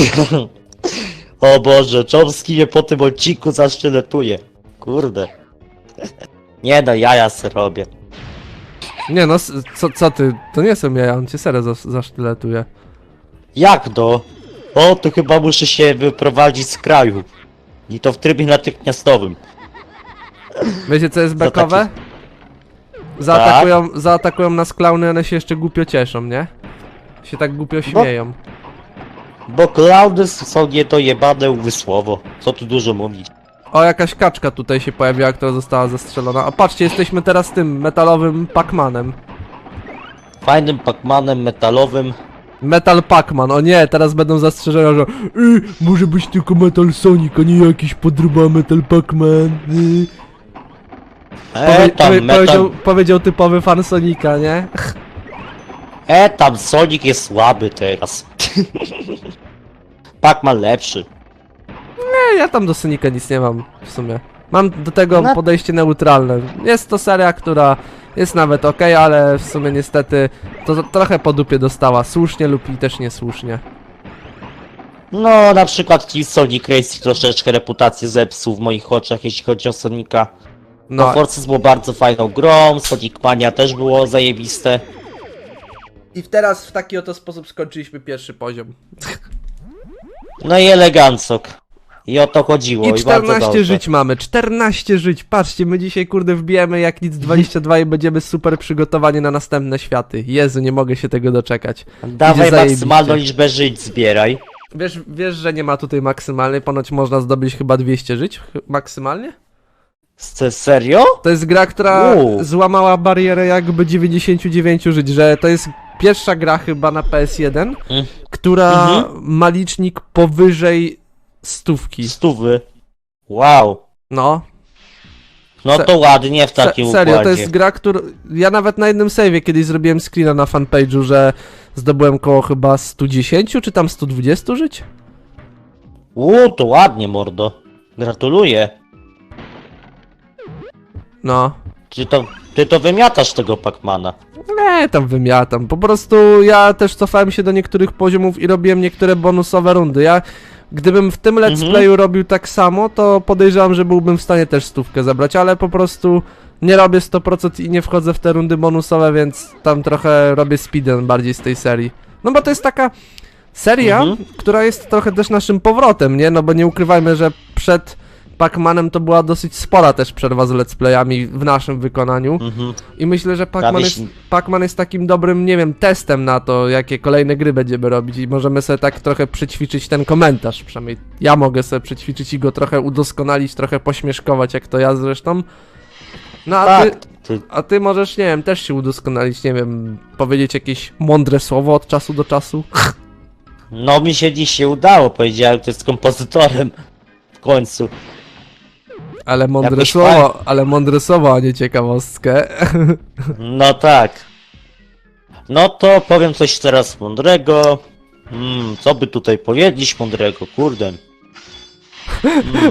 o Boże, Chomsky mnie po tym odcinku zaszczyletuje. Kurde. Nie no, jaja se robię. Nie no, s- co, co ty? To nie są jaja, on cię serio zas- zasztyletuje. Jak to? O, to chyba muszę się wyprowadzić z kraju. I to w trybie natychmiastowym. Wiecie co jest Za bekowe? Zaatakują, zaatakują nas klauny, one się jeszcze głupio cieszą, nie? Się tak głupio śmieją. Bo klauny są niedojebane umysłowo. Co tu dużo mówić. O, jakaś kaczka tutaj się pojawiła, która została zastrzelona. A patrzcie, jesteśmy teraz tym metalowym Pac-Manem. Fajnym Pacmanem metalowym. Metal Pac-Man, o nie, teraz będą zastrzeżenia, że y, może być tylko Metal Sonic, a nie jakiś podruba Metal Pac-Man. Y. E Powie, tam powie, powiedział, metal... powiedział typowy fan Sonika, nie? E tam Sonic jest słaby teraz. Pacman lepszy. Nie, ja tam do Sonika nic nie mam w sumie. Mam do tego No. podejście neutralne. Jest to seria, która jest nawet ok, ale w sumie niestety to, to trochę po dupie dostała. Słusznie lub i też niesłusznie. No, na przykład Team Sonic Racing troszeczkę reputację zepsuł w moich oczach, jeśli chodzi o Sonika. No, No, Forces było bardzo fajną grą, Sonic Mania też było zajebiste. I teraz w taki oto sposób skończyliśmy pierwszy poziom. No i elegancok. I o to chodziło. I bardzo 14 dobrze. żyć mamy, 14 żyć. Patrzcie, my dzisiaj kurde wbijemy jak nic 22 i będziemy super przygotowani na następne światy. Jezu, nie mogę się tego doczekać. Dawaj Idzie zajebiście. maksymalną liczbę żyć zbieraj. Wiesz, wiesz, że nie ma tutaj maksymalnej, ponoć można zdobyć chyba 200 żyć ch- maksymalnie? Se- Serio? To jest gra, która Uuu. złamała barierę jakby 99 żyć, że to jest pierwsza gra chyba na PS1, Mm. która Mhm. ma licznik powyżej stówki. Stówy. Wow. No, No Se- to ładnie w Se takim serio, to układzie. jest gra, która... Ja nawet na jednym save'ie kiedyś zrobiłem screena na fanpage'u, że zdobyłem koło chyba 110 czy tam 120 żyć? Uuu, to ładnie, mordo. Gratuluję. No. Ty to, ty to wymiatasz tego Pacmana. Nie, tam wymiatam. Po prostu ja też cofałem się do niektórych poziomów i robiłem niektóre bonusowe rundy. Ja, gdybym w tym let's Mhm. playu robił tak samo, to podejrzewam, że byłbym w stanie też stówkę zabrać, ale po prostu nie robię 100% i nie wchodzę w te rundy bonusowe, więc tam trochę robię speedrun bardziej z tej serii. No bo to jest taka seria, Mhm. która jest trochę też naszym powrotem, nie? No bo nie ukrywajmy, że przed Pac-Manem to była dosyć spora też przerwa z let's playami w naszym wykonaniu. Mhm. I myślę, że Pac-Man Prawie jest, Pac-Man jest takim dobrym, nie wiem, testem na to, jakie kolejne gry będziemy robić i możemy sobie tak trochę przećwiczyć ten komentarz, przynajmniej ja mogę sobie przećwiczyć i go trochę udoskonalić, trochę pośmieszkować, jak to ja zresztą. No a Tak. ty, Ty, a ty możesz, nie wiem, też się udoskonalić, nie wiem, powiedzieć jakieś mądre słowo od czasu do czasu. no mi się dziś się udało, powiedziałem, to jest kompozytorem. W końcu. Ale mądre Jakoś słowo, ale mądre słowo, a nie ciekawostkę. No tak. No to powiem coś teraz mądrego. Hmm, co by tutaj powiedzieć mądrego, kurde.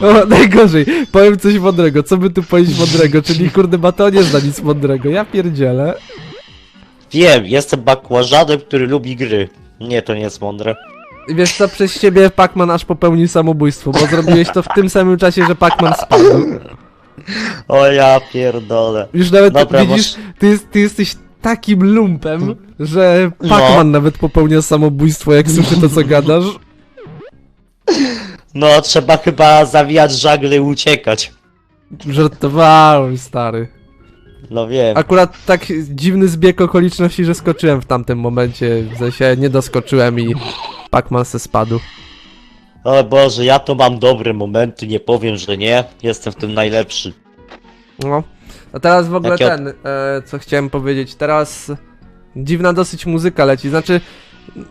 O, najgorzej, powiem coś mądrego, co by tu powiedzieć mądrego, czyli kurde, Mateo nie zna nic mądrego, ja pierdzielę. Wiem, jestem bakłażanem, który lubi gry. Nie, to nie jest mądre. Wiesz co, przez ciebie Pac-Man aż popełnił samobójstwo, bo zrobiłeś to w tym samym czasie, że Pac-Man spadł. O ja pierdolę. Już nawet Dobra, widzisz, ty, ty jesteś takim lumpem, że No. Pac-Man nawet popełnia samobójstwo, jak słyszy to, co gadasz. No, trzeba chyba zawijać żagle i uciekać. Żartowałem, stary. No wiem. Akurat tak dziwny zbieg okoliczności, że skoczyłem w tamtym momencie, w sensie nie doskoczyłem i Pac-Man se spadł. O Boże, ja to mam dobre momenty, nie powiem, że nie. Jestem w tym najlepszy. No. A teraz w ogóle Jakie od- ten, e, co chciałem powiedzieć, teraz dziwna dosyć muzyka leci, znaczy,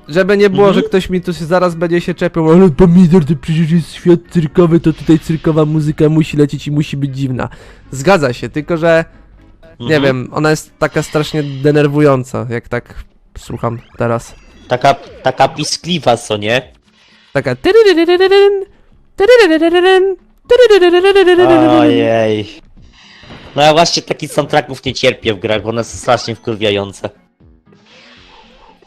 żeby nie było, Mhm. że ktoś mi tu się zaraz będzie się czepiał, ale pomidor to przecież jest świat cyrkowy, to tutaj cyrkowa muzyka musi lecieć i musi być dziwna. Zgadza się, tylko że, nie Mhm. wiem, ona jest taka strasznie denerwująca, jak tak słucham teraz. Taka, taka piskliwa, co nie? Taka. Ojej. No ja właśnie takich soundtracków nie cierpię w grach, one są strasznie wkurwiające.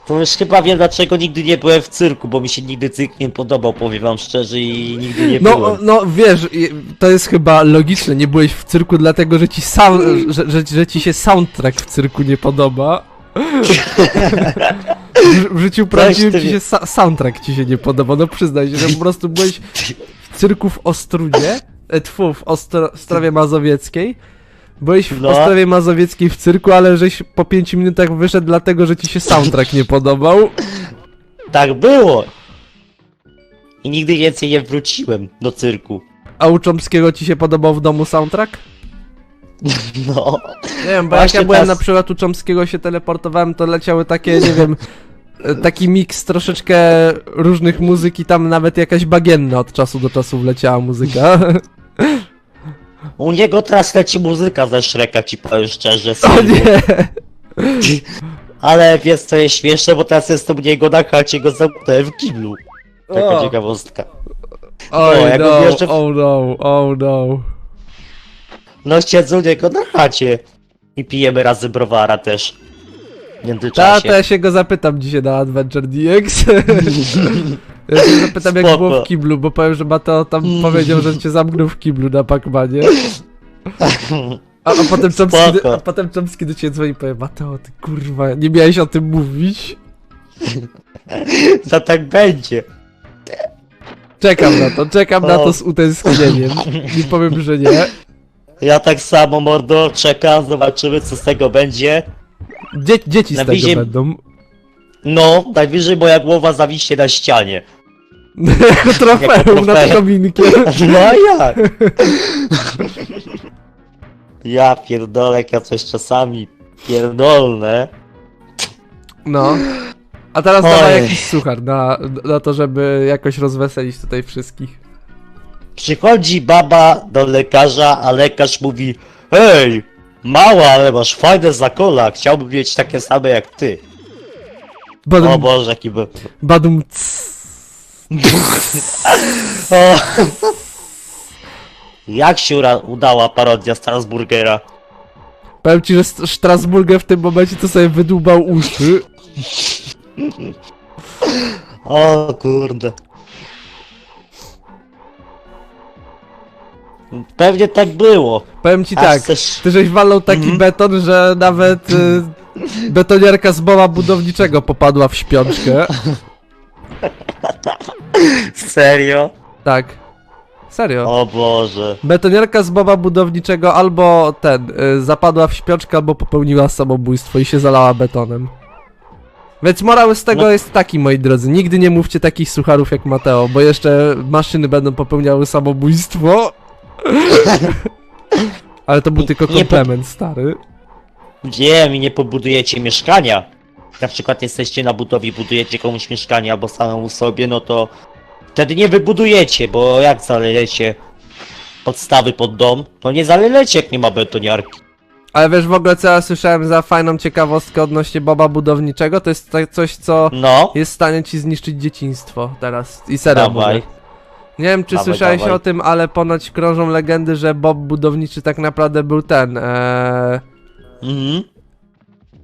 To już chyba wiem dlaczego nigdy nie byłem w cyrku, bo mi się nigdy cyrk nie podobał, powiem wam szczerze i nigdy nie No, byłem. no wiesz, to jest chyba logiczne, nie byłeś w cyrku dlatego, że ci, sound, że, że, że ci się soundtrack w cyrku nie podoba. W, w życiu prawdziwym ty ci wie- się sa- soundtrack ci się nie podoba, no przyznaj się, że po prostu byłeś w cyrku w Ostrudzie, e, tfu, w Ostro- Ostrowie Mazowieckiej, byłeś w No. Ostrowie Mazowieckiej w cyrku, ale żeś po pięciu minutach wyszedł dlatego, że ci się soundtrack nie podobał. Tak było! I nigdy więcej nie wróciłem do cyrku. A u Chomskiego ci się podobał w domu soundtrack? No. Nie wiem, bo jak Właśnie ja byłem teraz- na przykład u Chomskiego się teleportowałem, to leciały takie, nie wiem, e, taki miks troszeczkę różnych muzyk i tam nawet jakaś bagienna od czasu do czasu wleciała muzyka. U niego teraz leci muzyka ze Shreka, ci powiem szczerze. O nie! Ale wiesz co jest śmieszne, bo teraz jestem u niego na chacie, go zamknąłem w kiblu. Taka O. ciekawostka. Oj jak no, mówię, że- oh no, oh no. No siedzę u niego na chacie. I pijemy razem browara też. W Ta, międzyczasie. to ja się go zapytam dzisiaj na Adventure DX. Ja się zapytam jak Spoko. było w kiblu, bo powiem, że Mateo tam powiedział, że cię zamknął w kiblu na Pacmanie. A, a potem Chomsky, Spoko. a potem Chomsky do ciebie dzwoni i powie Mateo, ty kurwa, nie miałeś o tym mówić? To tak będzie. Czekam na to, czekam na to z utęsknieniem. Nie powiem, że nie. Ja tak samo, mordo, czekam, zobaczymy co z tego będzie. Dzie dzieci z Na tego będą. No, najwyżej moja głowa zawiśnie na ścianie. Jako trofeum nad trofeum. kominkiem. No a jak? Ja pierdolę, jak ja coś czasami pierdolne. No. A teraz Oj. dawaj jakiś suchar na, na to, żeby jakoś rozweselić tutaj wszystkich. Przychodzi baba do lekarza, a lekarz mówi Hej, mała, ale masz fajne zakola, chciałbym mieć takie same jak ty. O Badum, Boże, jaki by... badum. O. Jak się udała parodia Strasburgera? Powiem ci, że St- Strasburger w tym momencie to sobie wydłubał uszy. O kurde. Pewnie tak było. Powiem ci Aż tak, chcesz- ty żeś walnął taki Mhm. beton, że nawet y, betoniarka z boła budowniczego popadła w śpiączkę. Serio? Tak. Serio. O Boże. Betoniarka z boba budowniczego albo ten, y, zapadła w śpiączkę, albo popełniła samobójstwo i się zalała betonem. Więc morał z tego No. jest taki, moi drodzy, nigdy nie mówcie takich sucharów jak Mateo, bo jeszcze maszyny będą popełniały samobójstwo. Ale to był tylko nie po- komplement, stary. Wiem, i nie pobudujecie mieszkania. Na przykład jesteście na budowie, budujecie komuś mieszkanie albo samemu sobie, no to wtedy nie wybudujecie, bo jak zalejecie podstawy pod dom, to nie zalejecie jak nie ma betoniarki. Ale wiesz w ogóle co ja słyszałem za fajną ciekawostkę odnośnie boba budowniczego? To jest tak coś, co No, jest w stanie ci zniszczyć dzieciństwo teraz. I serio dawaj. mówię. Nie wiem, czy Dawaj, słyszałeś dawaj. o tym, ale ponoć krążą legendy, że Bob budowniczy tak naprawdę był ten. Ee, Mhm.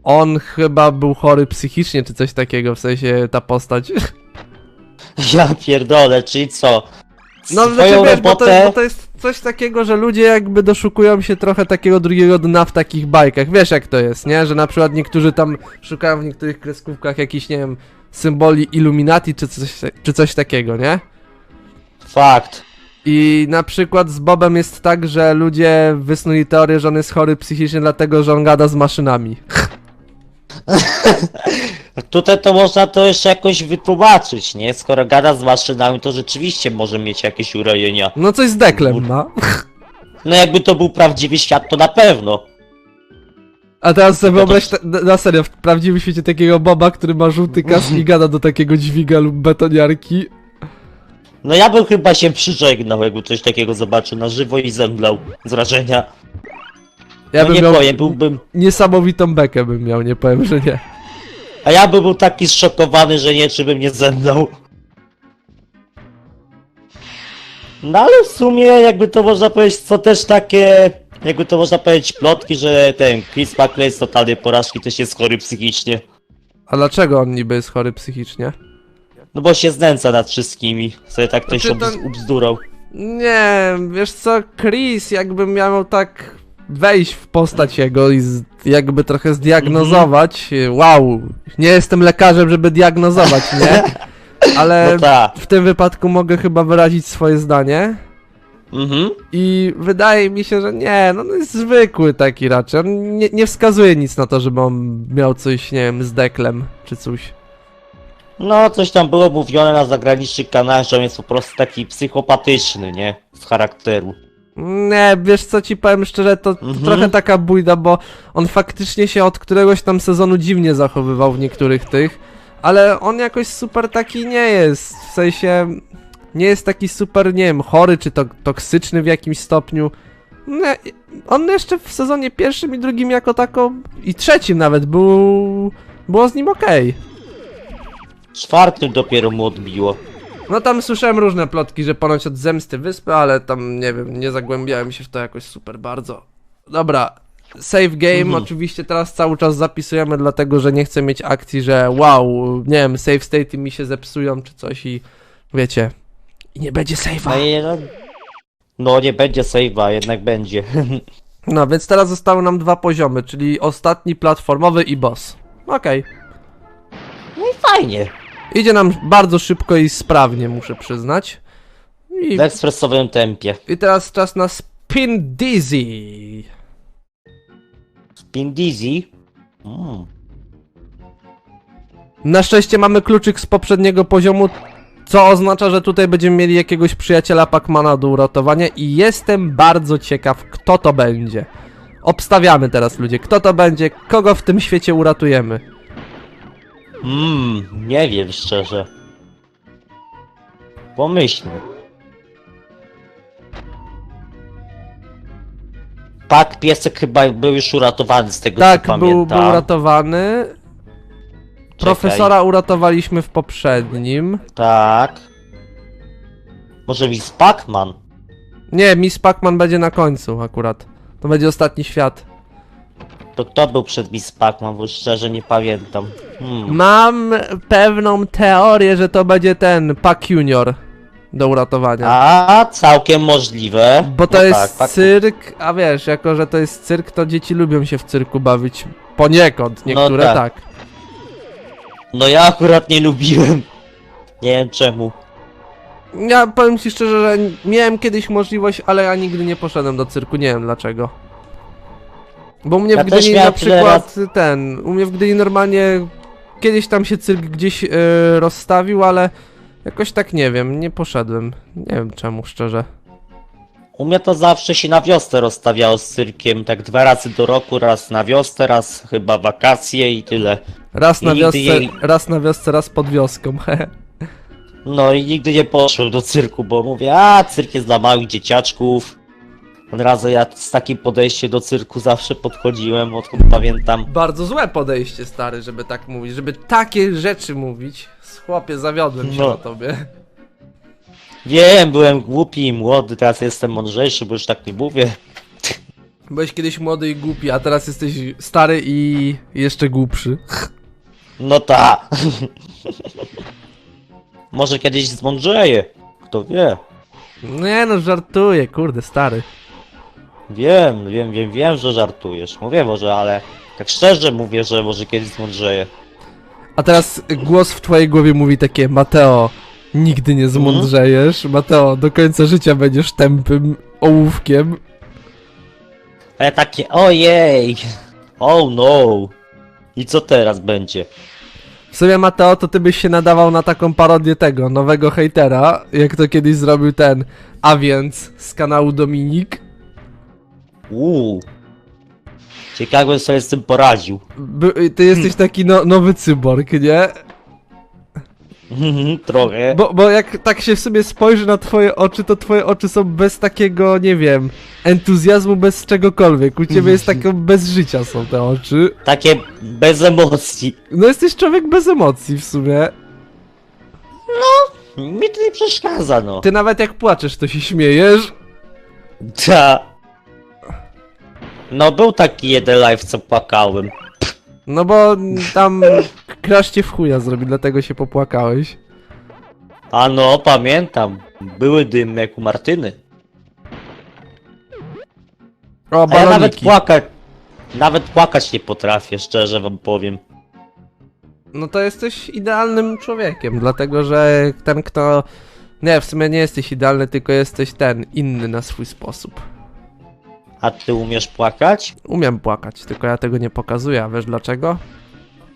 on chyba był chory psychicznie, czy coś takiego, w sensie ta postać. Ja pierdolę, czyli co? No, Swoją znaczy, wiesz, bo to, robotę... bo to jest coś takiego, że ludzie jakby doszukują się trochę takiego drugiego dna w takich bajkach. Wiesz, jak to jest, nie? Że na przykład niektórzy tam szukają w niektórych kreskówkach jakichś, nie wiem, symboli Illuminati, czy coś, czy coś takiego, nie? Fakt. I na przykład z Bobem jest tak, że ludzie wysnuli teorię, że on jest chory psychicznie, dlatego że on gada z maszynami. Tutaj to można to jeszcze jakoś wytłumaczyć, nie? Skoro gada z maszynami, to rzeczywiście może mieć jakieś urojenia. No coś z deklem ma. No jakby to był prawdziwy świat, to na pewno. A teraz sobie No to- wyobraź ta- na serio, w prawdziwym świecie takiego Boba, który ma żółty kask i gada do takiego dźwiga lub betoniarki. No ja bym chyba się przyżegnał, jakby coś takiego zobaczył na żywo i zemdlał z wrażenia. Ja no bym nie miał powiem, byłbym... niesamowitą bekę bym miał, nie powiem, że nie. A ja bym był taki zszokowany, że nie, czy bym nie zemdlał. No ale w sumie, jakby to można powiedzieć, co też takie... Jakby to można powiedzieć plotki, że ten Chris Buckley jest totalnie porażki, też jest chory psychicznie. A dlaczego on niby jest chory psychicznie? No bo się znęca nad wszystkimi. Sobie tak ktoś Znaczy, to- ubzdurał. Nie, wiesz co, Chris jakby miał tak wejść w postać jego i z, jakby trochę zdiagnozować. Wow, nie jestem lekarzem, żeby diagnozować, nie? Ale No tak. w tym wypadku mogę chyba wyrazić swoje zdanie. Mhm. I wydaje mi się, że nie, no to jest zwykły taki raczej. On nie, nie wskazuje nic na to, żeby on miał coś, nie wiem, z deklem czy coś. No, coś tam było mówione na zagranicznych kanałach, że on jest po prostu taki psychopatyczny, nie? Z charakteru. Nie, wiesz co ci powiem szczerze, to, to Mhm. trochę taka bójda, bo on faktycznie się od któregoś tam sezonu dziwnie zachowywał w niektórych tych, ale on jakoś super taki nie jest, w sensie nie jest taki super, nie wiem, chory czy to toksyczny w jakimś stopniu. Nie, on jeszcze w sezonie pierwszym i drugim jako tako i trzecim nawet był, było z nim okej. Czwartym dopiero mu odbiło. No tam słyszałem różne plotki, że ponoć od zemsty wyspy, ale tam nie wiem, nie zagłębiałem się w to jakoś super bardzo. Dobra, save game Mhm. oczywiście teraz cały czas zapisujemy, dlatego że nie chcę mieć akcji, że wow, nie wiem, save state mi się zepsują czy coś i wiecie. I nie będzie No, save'a. i, no, no nie będzie save'a, jednak będzie. No więc teraz zostały nam dwa poziomy, czyli ostatni platformowy i boss. Okej. No i fajnie. Idzie nam bardzo szybko i sprawnie, muszę przyznać. I, W ekspresowym tempie. i teraz czas na Spin Dizzy. Spin Dizzy. Mm. Na szczęście mamy kluczyk z poprzedniego poziomu, co oznacza, że tutaj będziemy mieli jakiegoś przyjaciela Pacmana do uratowania i jestem bardzo ciekaw, kto to będzie. Obstawiamy teraz ludzie, kto to będzie, kogo w tym świecie uratujemy. Mm, nie wiem szczerze. Pomyślmy. Tak, piesek chyba był już uratowany z tego Tak, co był, był pamiętam. uratowany. Profesora uratowaliśmy w poprzednim. Tak. Może Miss Pac-Man? Nie, Miss Pacman będzie na końcu akurat. To będzie ostatni świat. To kto był przed Miss Pac-Man, bo szczerze nie pamiętam. Hmm. Mam pewną teorię, że to będzie ten Pac Junior do uratowania. A, całkiem możliwe. Bo to No jest tak, tak. cyrk, a wiesz, jako że to jest cyrk, to dzieci lubią się w cyrku bawić. Poniekąd, niektóre tak. tak. No ja akurat nie lubiłem. Nie wiem czemu. Ja powiem ci szczerze, że miałem kiedyś możliwość, ale ja nigdy nie poszedłem do cyrku, nie wiem dlaczego. Bo u mnie Ja w też Gdyni na miałem tyle przykład ten, u mnie w Gdyni normalnie kiedyś tam się cyrk gdzieś e, rozstawił, ale jakoś tak nie wiem, nie poszedłem. Nie wiem czemu, szczerze. U mnie to zawsze się na wiosnę rozstawiało z cyrkiem, tak dwa razy do roku, raz na wiosnę, raz chyba wakacje i tyle. Raz na nigdy wiosce, jej- raz na wiosce, raz pod wioską. No i nigdy nie poszłem do cyrku, bo mówię, a cyrk jest dla małych dzieciaczków. Od razu ja z takim podejściem do cyrku zawsze podchodziłem, odkąd pamiętam. Bardzo złe podejście, stary, żeby tak mówić, żeby takie rzeczy mówić. Chłopie, zawiodłem się No. na tobie. Wiem, byłem głupi i młody, teraz jestem mądrzejszy, bo już tak nie mówię. Byłeś kiedyś młody i głupi, a teraz jesteś stary i jeszcze głupszy. No ta. Może kiedyś zmądrzeję. Kto wie. Nie no, żartuję, kurde, stary. Wiem, wiem, wiem, wiem, że żartujesz. Mówię może, ale tak szczerze mówię, że może kiedyś zmądrzeję. A teraz głos w twojej głowie mówi takie, Mateo, nigdy nie zmądrzejesz. Mateo, do końca życia będziesz tępym ołówkiem. A ja takie, ojej. Oh no. I co teraz będzie? W sumie Mateo, to ty byś się nadawał na taką parodię tego, nowego hejtera, jak to kiedyś zrobił ten, a więc z kanału Dominik. Uuu. Ciekawe sobie z tym poradził. By, ty jesteś taki no, nowy cyborg, nie? Trochę. Bo, bo jak tak się w sobie spojrzy na twoje oczy, to twoje oczy są bez takiego, nie wiem, entuzjazmu, bez czegokolwiek. U ciebie jest takie bez życia są te oczy. Takie bez emocji. No jesteś człowiek bez emocji w sumie. Mi to nie przeszkadza, no. Ty nawet jak płaczesz, to się śmiejesz. Ta. No był taki jeden live, co płakałem. No bo tam crash cię w chuja zrobi, dlatego się popłakałeś. A no, pamiętam. Były dymy jak u Martyny. O, A ja nawet płakać... Nawet płakać nie potrafię, szczerze wam powiem. No to jesteś idealnym człowiekiem, dlatego że ten kto... Nie, w sumie nie jesteś idealny, tylko jesteś ten, inny na swój sposób. A ty umiesz płakać? Umiem płakać, tylko ja tego nie pokazuję, a wiesz dlaczego?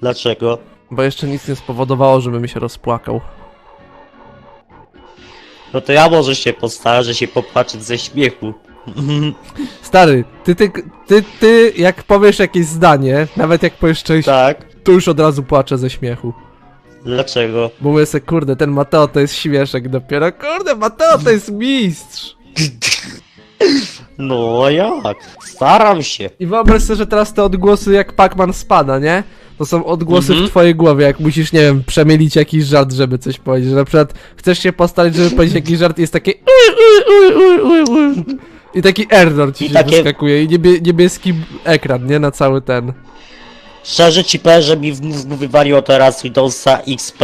Dlaczego? Bo jeszcze nic nie spowodowało, żebym się rozpłakał. No to ja może się postaram się popłaczeć ze śmiechu. Stary, ty, ty, ty, ty, jak powiesz jakieś zdanie, nawet jak powiesz część, tak? to już od razu płaczę ze śmiechu. Dlaczego? Bo mówię sobie, kurde, ten Mateo to jest śmieszek dopiero. Kurde, Mateo to jest mistrz! No jak? Staram się. I wyobraź sobie, że teraz te odgłosy jak Pac-Man spada, nie? To są odgłosy Mhm. w twojej głowie, jak musisz, nie wiem, przemielić jakiś żart, żeby coś powiedzieć. Że na przykład chcesz się postarać, żeby powiedzieć jakiś żart i jest takie uj, uj, uj, uj, uj, uj. I taki error ci I się takie- wyskakuje i niebie, niebieski ekran, nie? Na cały ten. Szczerze ci powiem, że mi w mózgu wywaliło teraz Windowsa XP,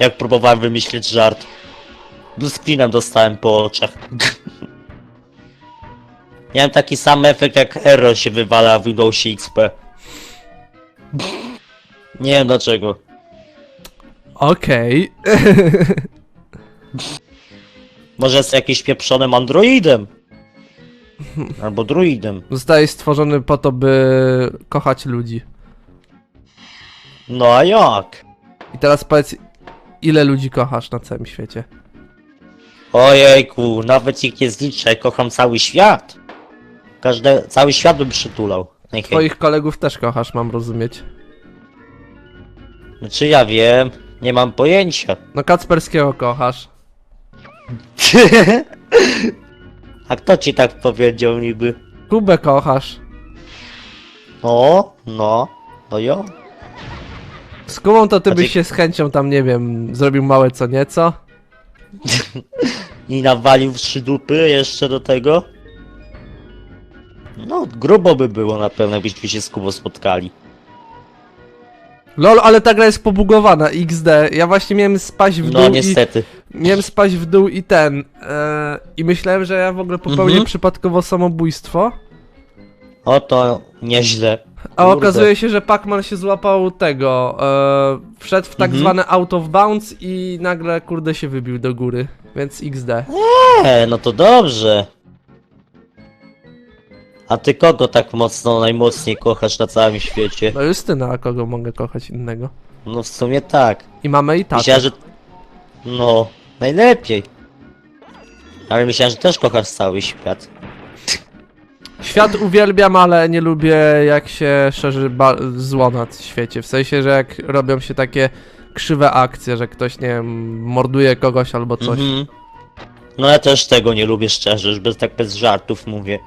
jak próbowałem wymyślić żart. Screenem dostałem po oczach. Miałem taki sam efekt jak error się wywala w Windowsie XP. Nie wiem dlaczego. Okej. Może jest jakimś pieprzonym androidem. Albo druidem. Zostałeś stworzony po to, by kochać ludzi. No a jak? I teraz powiedz, ile ludzi kochasz na całym świecie? Ojejku, nawet ich nie zliczę, kocham cały świat. Każde, cały świat bym przytulał. Najchętniej. Twoich kolegów też kochasz, mam rozumieć. Znaczy ja wiem, nie mam pojęcia. No Kacperskiego kochasz. A kto ci tak powiedział niby? Kubę kochasz. No, no, no jo. Z Kubą to ty A ty- byś się z chęcią tam, nie wiem, zrobił małe co nieco. I nawalił w trzy dupy jeszcze do tego. No, grubo by było na pewno, jakbyśmy się z Kubą spotkali. Lol, ale ta gra jest pobugowana, XD. Ja właśnie miałem spaść w dół No i... niestety. Miałem spaść w dół i ten... E, I myślałem, że ja w ogóle popełnię Mhm. przypadkowo samobójstwo. O to nieźle. A Kurde. okazuje się, że Pac-Man się złapał tego, e, wszedł w tak Mhm. zwane out of bounds i nagle kurde się wybił do góry, więc XD. E, no to dobrze. A ty kogo tak mocno, najmocniej kochasz na całym świecie? No Justyna, a kogo mogę kochać innego? No w sumie tak. I mamy i tatę. Myślałem, że... No, najlepiej. Ale myślałem, że też kochasz cały świat. Świat uwielbiam, ale nie lubię jak się szerzy zło na świecie. W sensie, że jak robią się takie krzywe akcje, że ktoś, nie wiem, morduje kogoś albo coś. Mhm. No ja też tego nie lubię szczerze, już bez, tak bez żartów mówię.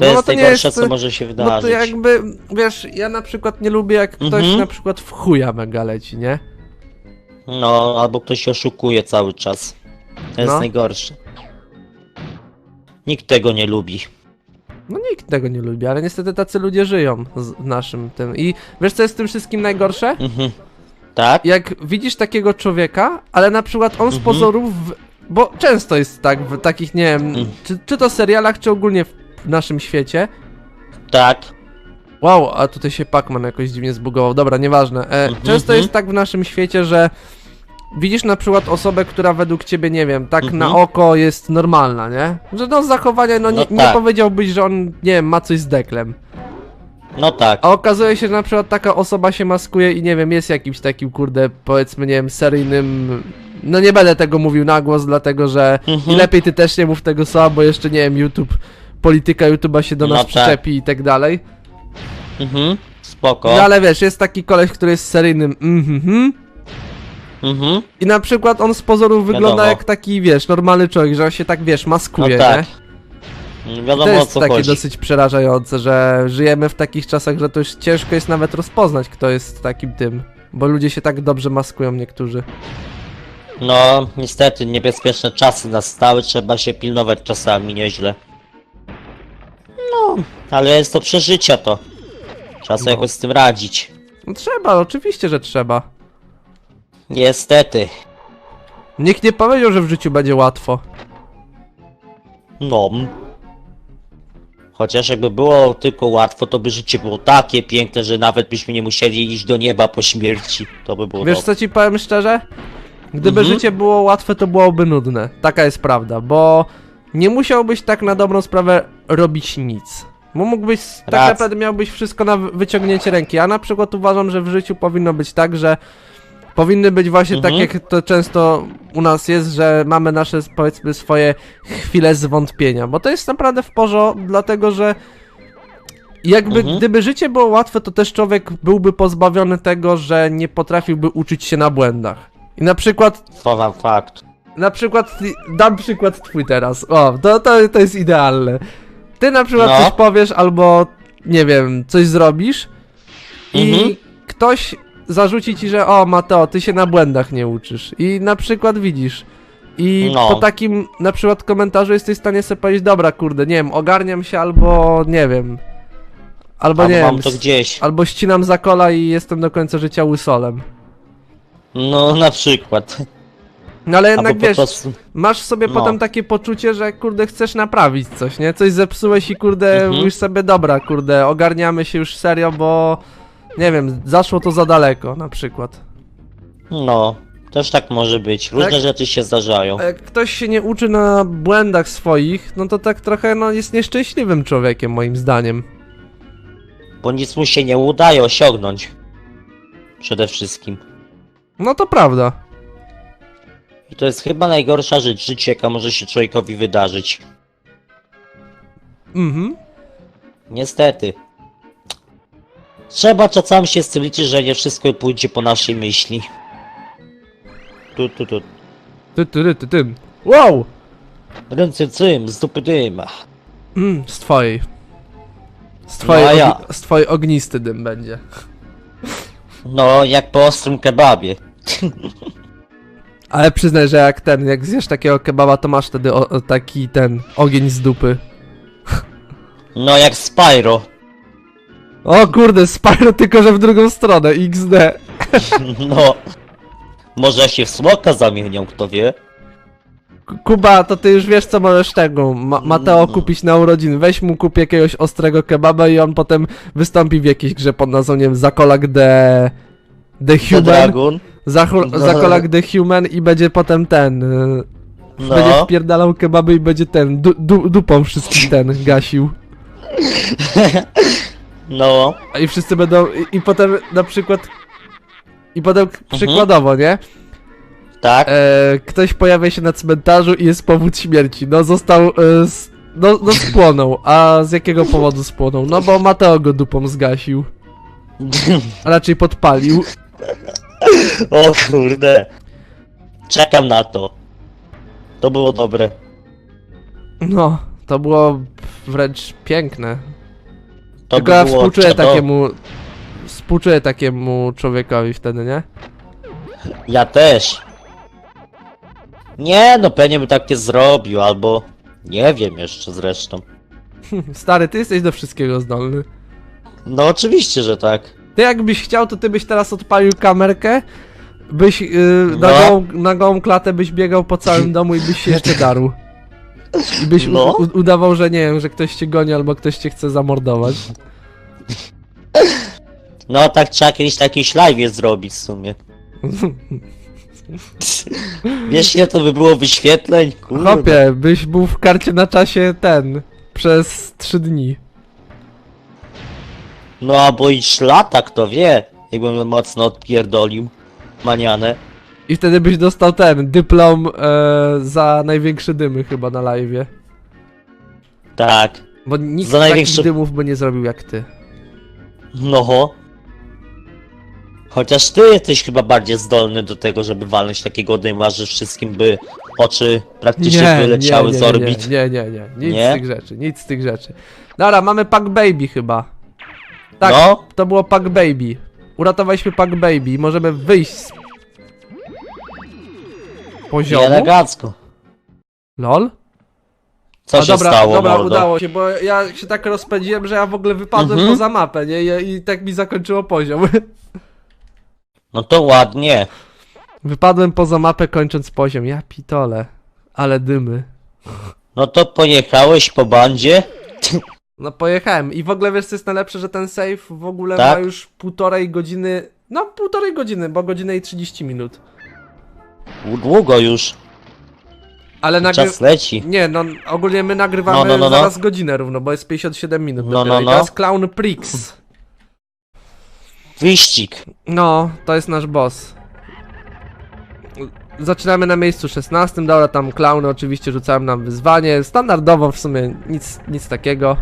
To No, jest to nie najgorsze, jest- co może się No wydarzyć. to jakby, wiesz, ja na przykład nie lubię jak ktoś Mhm. na przykład w chuja mega leci, nie? No, albo ktoś oszukuje cały czas. To jest No. najgorsze. Nikt tego nie lubi. No nikt tego nie lubi, ale niestety tacy ludzie żyją z naszym tym. I wiesz co jest w tym wszystkim najgorsze? Mhm. Tak? Jak widzisz takiego człowieka, ale na przykład on z Mhm. pozorów, w... bo często jest tak w takich, nie wiem, Mhm. czy, czy to serialach, czy ogólnie w naszym świecie. Tak. Wow, a tutaj się Pac-Man jakoś dziwnie zbugował. Dobra, nieważne. E, Mhm, często mhm. jest tak w naszym świecie, że widzisz na przykład osobę, która według ciebie, nie wiem, tak Mhm. na oko jest normalna, nie? Że no z zachowania, no, nie, No nie tak. powiedziałbyś, że on, nie wiem, ma coś z deklem. No tak. A okazuje się, że na przykład taka osoba się maskuje i nie wiem, jest jakimś takim, kurde, powiedzmy, nie wiem, seryjnym... No nie będę tego mówił na głos, dlatego że Mhm. i lepiej ty też nie mów tego słowa, bo jeszcze, nie wiem, YouTube, polityka YouTube'a się do No nas tak. przyczepi i tak dalej. Mhm. Spoko. No ale wiesz, jest taki koleś, który jest seryjnym mhm, Mhm. i na przykład on z pozoru wygląda Wiadomo. jak taki, wiesz, normalny człowiek, że on się tak, wiesz, No maskuje, tak. nie? Nie To wiadomo o jest co takie chodzi. dosyć przerażające, że żyjemy w takich czasach, że to już ciężko jest nawet rozpoznać, kto jest takim tym. Bo ludzie się tak dobrze maskują niektórzy. No, niestety, niebezpieczne czasy nastały, trzeba się pilnować czasami nieźle. No, ale jest to przeżycia to. Trzeba sobie No. jakoś z tym radzić. No trzeba, oczywiście, że trzeba. Niestety. Nikt nie powiedział, że w życiu będzie łatwo. No. Chociaż jakby było tylko łatwo, to by życie było takie piękne, że nawet byśmy nie musieli iść do nieba po śmierci. To by było Wiesz dobre. co ci powiem szczerze? Gdyby Mhm. życie było łatwe, to byłoby nudne. Taka jest prawda, bo nie musiałbyś tak na dobrą sprawę robić nic. Bo mógłbyś, tak Racja. naprawdę miałbyś wszystko na wy- wyciągnięcie ręki. Ja na przykład uważam, że w życiu powinno być tak, że powinny być właśnie Mhm. tak, jak to często u nas jest, że mamy nasze, powiedzmy, swoje chwile zwątpienia. Bo to jest naprawdę w porządku, dlatego że jakby Mhm. gdyby życie było łatwe, to też człowiek byłby pozbawiony tego, że nie potrafiłby uczyć się na błędach. I na przykład, To fakt. na przykład, dam przykład twój teraz. O, to, to, to jest idealne. Ty na przykład No. coś powiesz albo, nie wiem, coś zrobisz i Mhm. ktoś zarzuci ci, że o Mateo, ty się na błędach nie uczysz. I na przykład widzisz. I No. po takim na przykład komentarzu jesteś w stanie sobie powiedzieć, dobra kurde, nie wiem, ogarniam się albo nie wiem. Albo nie mam wiem, to s- gdzieś. albo ścinam za kola i jestem do końca życia łysolem. No na przykład. No ale jednak wiesz, prostu... masz sobie No. potem takie poczucie, że kurde chcesz naprawić coś, nie? Coś zepsułeś i kurde Mhm. mówisz sobie, dobra, kurde, ogarniamy się już serio, bo nie wiem, zaszło to za daleko na przykład. No. Też tak może być. Różne Tak? rzeczy się zdarzają. Jak ktoś się nie uczy na błędach swoich, no to tak trochę no jest nieszczęśliwym człowiekiem moim zdaniem. Bo nic mu się nie udaje osiągnąć. Przede wszystkim. No to prawda. I to jest chyba najgorsza rzecz w życiu, jaka może się człowiekowi wydarzyć. Mhm. Niestety. Trzeba czasami się z tym liczyć, że nie wszystko pójdzie po naszej myśli. Tu, tu, tu. Ty, ty, ty, ty. Wow! Ręce cym, z dupy dym. Mm, z twojej. Z twojej, No, a ja. ogni- z twojej ognisty dym będzie. No, jak po ostrym kebabie. Ale przyznaj, że jak ten, jak zjesz takiego kebaba, to masz wtedy o, o taki ten ogień z dupy. No, jak Spyro. O kurde, Spyro tylko że w drugą stronę, XD. No. Może się w smoka zamienią, kto wie? K- Kuba, to ty już wiesz co możesz tego Ma Mateo No. kupić na urodzin. Weź mu kup jakiegoś ostrego kebaba i on potem wystąpi w jakiejś grze pod nazwą, nie wiem, Zakolak the... The The Human. Dragon. Zachol- No. Zakolak the Human i będzie potem ten... y, Będzie No. wpierdalał kebaby i będzie ten, du du dupą wszystkich ten gasił. No. A I wszyscy będą, i, i potem na przykład, i potem k- Mhm. przykładowo, nie? Tak. E, ktoś pojawia się na cmentarzu i jest powód śmierci. No został, e, s, no, no spłonął. A z jakiego powodu spłonął? No bo Mateo go dupą zgasił. A raczej podpalił. o kurde. Czekam na to. To było dobre. No, to było wręcz piękne. To Tylko by ja było współczuję czado- takiemu, współczuję takiemu człowiekowi wtedy, nie? Ja też. Nie, no pewnie by tak nie zrobił, albo... Nie wiem jeszcze zresztą. Stary, ty jesteś do wszystkiego zdolny. No oczywiście, że tak. Ty jakbyś chciał, to ty byś teraz odpalił kamerkę, byś yy, na, No. gołą, na gołą klatę byś biegał po całym domu i byś się jeszcze darł. I byś u, No. u, udawał, że nie wiem, że ktoś cię goni albo ktoś cię chce zamordować. No tak trzeba kiedyś jakimś live zrobić w sumie. Wiesz ile to by było wyświetleń? Kurde. Hopie, byś był w karcie na czasie ten, przez trzy dni. No albo i lata, kto wie. Jakbym mocno odpierdolił. Manianę. I wtedy byś dostał ten, dyplom e, za największe dymy chyba na live'ie. Tak. Bo nikt Za takich największe- dymów by nie zrobił jak ty. No. Chociaż ty jesteś chyba bardziej zdolny do tego, żeby walnąć takiego dyma, że wszystkim by oczy praktycznie wyleciały nie, z nie, orbit. Nie, nie, nie, nic Nie? z tych rzeczy, nic z tych rzeczy. Dobra, mamy Pack Baby chyba. Tak, No. to było Pack Baby. Uratowaliśmy Pack Baby, możemy wyjść z I poziomu. elegancko. Lol? Co A się dobra, stało, dobra, mordo? udało się, bo ja się tak rozpędziłem, że ja w ogóle wypadłem Mhm. poza mapę, nie? I, I tak mi zakończyło poziom. No to ładnie. Wypadłem poza mapę kończąc poziom, ja pitole. Ale dymy. No to pojechałeś po bandzie? No pojechałem i w ogóle wiesz co jest najlepsze, że ten save w ogóle Tak? ma już półtorej godziny, no półtorej godziny, bo godzinę i 30 minut. Długo już. Ale nagry... Czas leci. Nie, no ogólnie my nagrywamy No, no, no, no. zaraz godzinę równo, bo jest 57 minut No, dopiero no, no. jest Clown Prix. Wyścig. No, to jest nasz boss. Zaczynamy na miejscu 16, dobra, tam klauny oczywiście rzucałem nam wyzwanie, standardowo w sumie nic, nic takiego.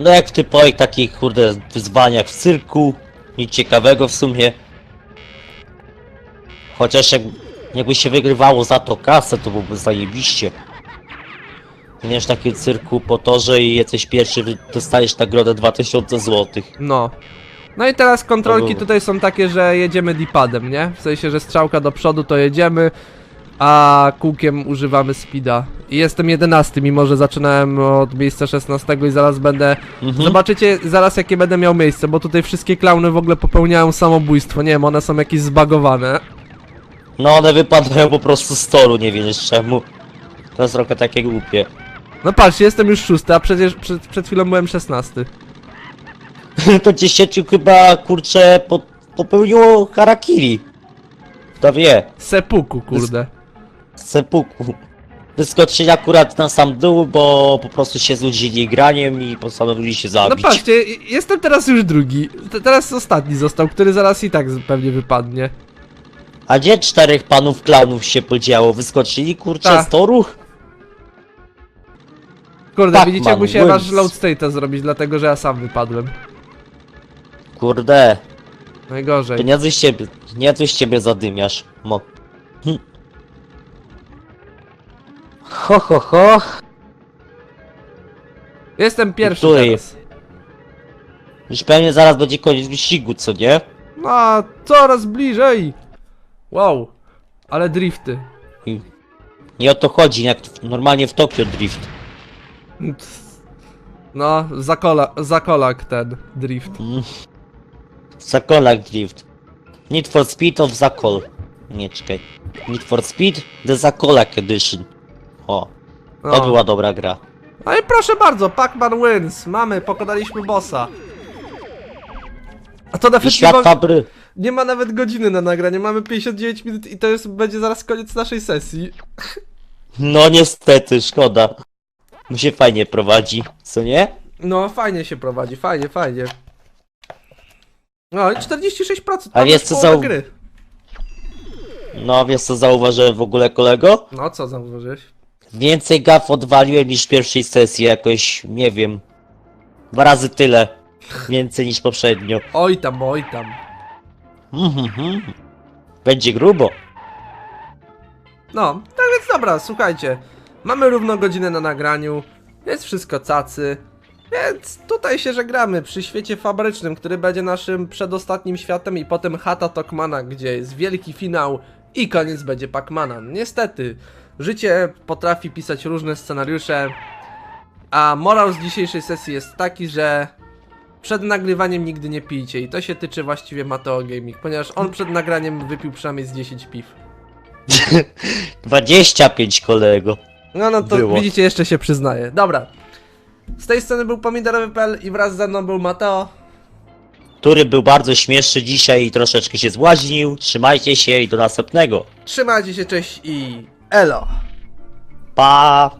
No jak w typowych takich kurde wyzwaniach w cyrku. Nic ciekawego w sumie. Chociaż jak, jakby się wygrywało za to kasę, to byłoby zajebiście. Wiesz, takie cyrku po torze i jesteś pierwszy, dostajesz nagrodę 2000 zł. No. No i teraz kontrolki To tutaj są takie, że jedziemy dipadem, nie? W sensie, że strzałka do przodu to jedziemy, a kółkiem używamy speeda. I jestem 11, mimo że zaczynałem od miejsca 16 i zaraz będę... Mhm. Zobaczycie zaraz jakie będę miał miejsce, bo tutaj wszystkie klauny w ogóle popełniają samobójstwo, nie wiem, one są jakieś zbagowane. No one wypadają po prostu z toru, nie wiesz czemu. To jest trochę takie głupie. No patrz, jestem już szósty, a przecież przed, przed chwilą byłem 16. to dziesięciu chyba, kurczę, po, popełniło harakiri. Kto wie, Sepuku, kurde. sepuku. Wyskoczyli akurat na sam dół, bo po prostu się znudzili graniem i postanowili się No zabić. patrzcie, jestem teraz już drugi. Te- Teraz ostatni został, który zaraz i tak z- pewnie wypadnie. A gdzie czterech panów klaunów się podziało? Wyskoczyli, kurczę, Ta. z toru? Kurde, Pac-Man widzicie, musiałem wins. aż load state'a zrobić, dlatego że ja sam wypadłem. Kurde, to Najgorzej. nie z ciebie, nie z ciebie zadymiasz. Mo. Hm. Ho, ho, ho. Jestem pierwszy Której? teraz. Już pewnie zaraz będzie koniec wyścigu, co nie? No, coraz bliżej. Wow. Ale drifty. I, I o to chodzi, jak w- normalnie w Tokio Drift. No, zakola, zakolak ten drift. Zakolak Drift. Need for Speed of Zakol. Nie, czekaj. Need for Speed The Zakolak Edition. O, to No. była dobra gra. No i proszę bardzo, Pac-Man wins. Mamy, pokonaliśmy bossa. A to I nie świat ma, fabry. nie ma nawet godziny na nagranie. Mamy 59 minut i to jest, będzie zaraz koniec naszej sesji. No niestety, szkoda. Mu się fajnie prowadzi, co nie? No, fajnie się prowadzi, fajnie, fajnie. No i 46% A wiesz, co gry. No wiesz co zauważyłem w ogóle kolego? No, co zauważyłeś? Więcej gaf odwaliłem niż w pierwszej sesji, jakoś, nie wiem, dwa razy tyle. Więcej niż poprzednio. Oj tam, oj tam. Mhm, mhm. Będzie grubo. No, tak więc dobra, słuchajcie. Mamy równo godzinę na nagraniu. Jest wszystko cacy. Więc tutaj się żegnamy przy świecie fabrycznym, który będzie naszym przedostatnim światem i potem chata Tokmana, gdzie jest wielki finał i koniec będzie Pacmana. Niestety, życie potrafi pisać różne scenariusze, a morał z dzisiejszej sesji jest taki, że przed nagrywaniem nigdy nie pijcie i to się tyczy właściwie Mateo Gaming, ponieważ on przed nagraniem wypił przynajmniej z 10 piw. 25 kolego. No, no to Było. widzicie, jeszcze się przyznaję. Dobra. Z tej strony był Pomidorowy.pl i wraz ze mną był Mateo. Który był bardzo śmieszny dzisiaj i troszeczkę się zbłaźnił. Trzymajcie się i do następnego. Trzymajcie się, cześć i Alors. Bah.